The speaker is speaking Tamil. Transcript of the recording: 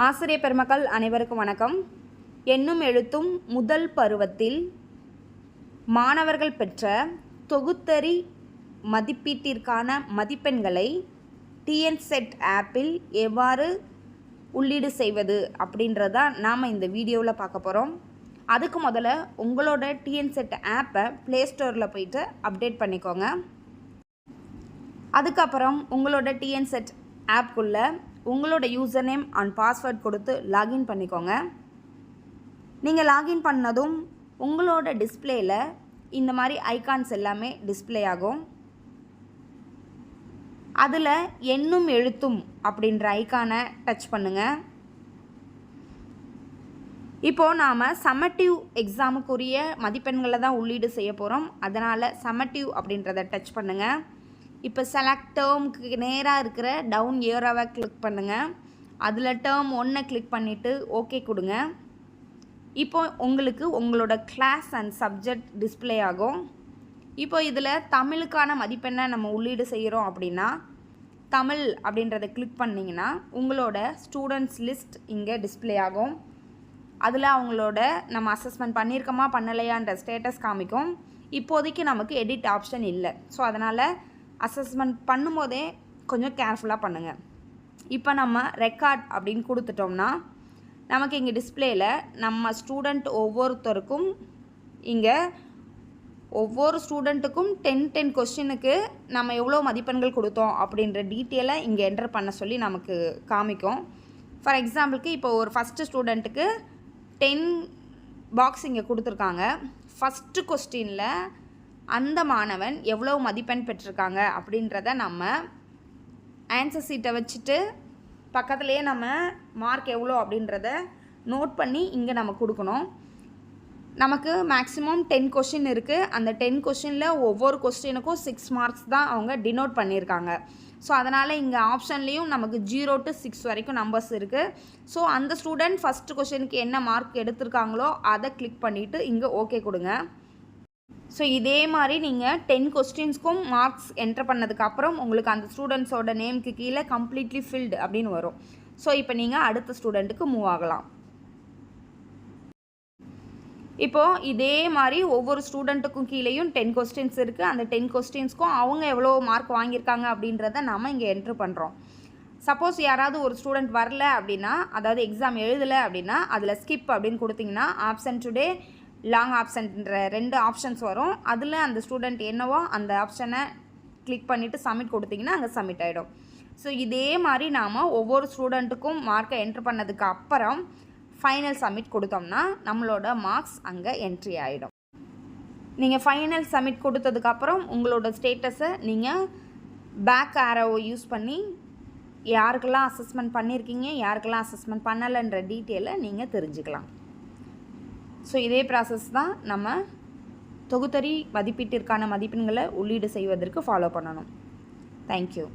ஆசிரியர் பெருமக்கள் அனைவருக்கும் வணக்கம். என்னும் எழுத்தும் முதல் பருவத்தில் மாணவர்கள் பெற்ற தொகுத்தறி மதிப்பீட்டிற்கான மதிப்பெண்களை டிஎன் செட் ஆப்பில் எவ்வாறு உள்ளீடு செய்வது அப்படின்றத நாம் இந்த வீடியோவில் பார்க்க போகிறோம் அதுக்கு முதல்ல உங்களோட டிஎன் செட் ஆப்பை ப்ளே ஸ்டோரில் போயிட்டு அப்டேட் பண்ணிக்கோங்க. அதுக்கப்புறம் உங்களோட டிஎன் செட் ஆப்குள்ளே உங்களோட யூசர் நேம் அண்ட் பாஸ்வேர்ட் கொடுத்து லாகின் பண்ணிக்கோங்க. நீங்கள் லாகின் பண்ணதும் உங்களோட டிஸ்பிளேயில் இந்த மாதிரி ஐகான்ஸ் எல்லாமே டிஸ்ப்ளே ஆகும். அதில் எண்ணும் எழுத்தும் அப்படின்ற ஐக்கானை டச் பண்ணுங்கள் இப்போது நாம் சமட்டிவ் எக்ஸாமுக்குரிய மதிப்பெண்களை தான் உள்ளீடு செய்ய போகிறோம் அதனால் சமட்டிவ் அப்படின்றத டச் பண்ணுங்கள் இப்போ செலக்ட் டேர்முக்கு நேராக இருக்கிற டவுன் ஏரோவை கிளிக் பண்ணுங்கள் அதில் டேர்ம் ஒன்றை கிளிக் பண்ணிவிட்டு ஓகே கொடுங்க. இப்போ உங்களுக்கு உங்களோட கிளாஸ் அண்ட் சப்ஜெக்ட் டிஸ்ப்ளே ஆகும். இப்போ இதில் தமிழுக்கான மதிப்பெண்ணை நம்ம உள்ளீடு செய்கிறோம் அப்படின்னா தமிழ் அப்படின்றத கிளிக் பண்ணிங்கன்னா உங்களோட ஸ்டூடெண்ட்ஸ் லிஸ்ட் இங்கே டிஸ்ப்ளே ஆகும். அதில் அவங்களோட நம்ம அசஸ்மெண்ட் பண்ணியிருக்கோமா பண்ணலையான்ற ஸ்டேட்டஸ் காமிக்கும். இப்போதைக்கு நமக்கு எடிட் ஆப்ஷன் இல்லை. ஸோ அதனால் அசஸ்மெண்ட் பண்ணும்போதே கொஞ்சம் கேர்ஃபுல்லாக பண்ணுங்கள் இப்போ நம்ம ரெக்கார்ட் அப்படின்னு கொடுத்துட்டோம்னா நமக்கு இங்கே டிஸ்பிளேயில் நம்ம ஸ்டூடெண்ட் ஒவ்வொருத்தருக்கும் இங்கே ஒவ்வொரு ஸ்டூடெண்ட்டுக்கும் டென் டென் கொஸ்டினுக்கு நம்ம எவ்வளோ மதிப்பெண்கள் கொடுத்தோம் அப்படின்ற டீட்டெயிலை இங்கே என்டர் பண்ண சொல்லி நமக்கு காமிக்கும். ஃபார் எக்ஸாம்பிளுக்கு இப்போ ஒரு ஃபஸ்ட்டு ஸ்டூடெண்ட்டுக்கு டென் பாக்ஸ் இங்கே கொடுத்துருக்காங்க. ஃபஸ்ட்டு கொஸ்டினில் அந்த மாணவன் எவ்வளோ மதிப்பெண் பெற்றிருக்காங்க அப்படின்றத நம்ம ஆன்சர் சீட்டை வச்சுட்டு பக்கத்துலேயே நம்ம மார்க் எவ்வளோ அப்படின்றத நோட் பண்ணி இங்கே நம்ம கொடுக்கணும். நமக்கு மேக்ஸிமம் டென் கொஷின் இருக்குது அந்த டென் கொஷினில் ஒவ்வொரு கொஸ்டினுக்கும் சிக்ஸ் மார்க்ஸ் தான் அவங்க டினோட் பண்ணியிருக்காங்க. ஸோ அதனால் இங்கே ஆப்ஷன்லேயும் நமக்கு ஜீரோ டு சிக்ஸ் வரைக்கும் நம்பர்ஸ் இருக்குது ஸோ அந்த ஸ்டூடெண்ட் ஃபஸ்ட்டு கொஷினுக்கு என்ன மார்க் எடுத்திருக்காங்களோ அதை கிளிக் பண்ணிவிட்டு இங்கே ஓகே கொடுங்க. ஸோ இதே மாதிரி நீங்கள் டென் கொஸ்டின்ஸ்க்கும் மார்க்ஸ் என்ட்ரு பண்ணதுக்கப்புறம் உங்களுக்கு அந்த ஸ்டூடெண்ட்ஸோட நேம்க்கு கீழே கம்ப்ளீட்லி ஃபில்டு அப்படின்னு வரும். ஸோ இப்போ நீங்கள் அடுத்த ஸ்டூடெண்ட்டுக்கு மூவ் ஆகலாம். இப்போது இதே மாதிரி ஒவ்வொரு ஸ்டூடெண்ட்டுக்கும் கீழேயும் டென் கொஸ்டின்ஸ் இருக்குது அந்த டென் கொஸ்டின்ஸ்க்கும் அவங்க எவ்வளோ மார்க் வாங்கியிருக்காங்க அப்படின்றத நம்ம இங்கே என்ட்ரு பண்ணுறோம் சப்போஸ் யாராவது ஒரு ஸ்டூடெண்ட் வரல அப்படின்னா அதாவது எக்ஸாம் எழுதலை அப்படின்னா அதில் ஸ்கிப் அப்படின்னு கொடுத்தீங்கன்னா ஆப்சன்ட் டுடே லாங் ஆப்ஷன்ன்ற ரெண்டு ஆப்ஷன்ஸ் வரும். அதில் அந்த ஸ்டூடெண்ட் என்னவோ அந்த ஆப்ஷனை கிளிக் பண்ணிவிட்டு சப்மிட் கொடுத்தீங்கன்னா அங்கே சப்மிட் ஆகிடும் ஸோ இதே மாதிரி நாம் ஒவ்வொரு ஸ்டூடெண்ட்டுக்கும் மார்க்கை என்ட்ரு பண்ணதுக்கு அப்புறம் ஃபைனல் சப்மிட் கொடுத்தோம்னா நம்மளோட மார்க்ஸ் அங்கே என்ட்ரி ஆகிடும் நீங்கள் ஃபைனல் சப்மிட் கொடுத்ததுக்கப்புறம் உங்களோட ஸ்டேட்டஸை நீங்கள் பேக் ஆரோவை யூஸ் பண்ணி யாருக்கெல்லாம் அசஸ்மெண்ட் பண்ணியிருக்கீங்க யாருக்கெல்லாம் அசஸ்மெண்ட் பண்ணலைன்ற டீட்டெயிலை நீங்கள் தெரிஞ்சுக்கலாம். ஸோ இதே ப்ராசஸ் தான் நம்ம தொகுத்தறி மதிப்பீட்டிற்கான மதிப்பெண்களை உள்ளீடு செய்வதற்கு ஃபாலோ பண்ணணும். தேங்க்யூ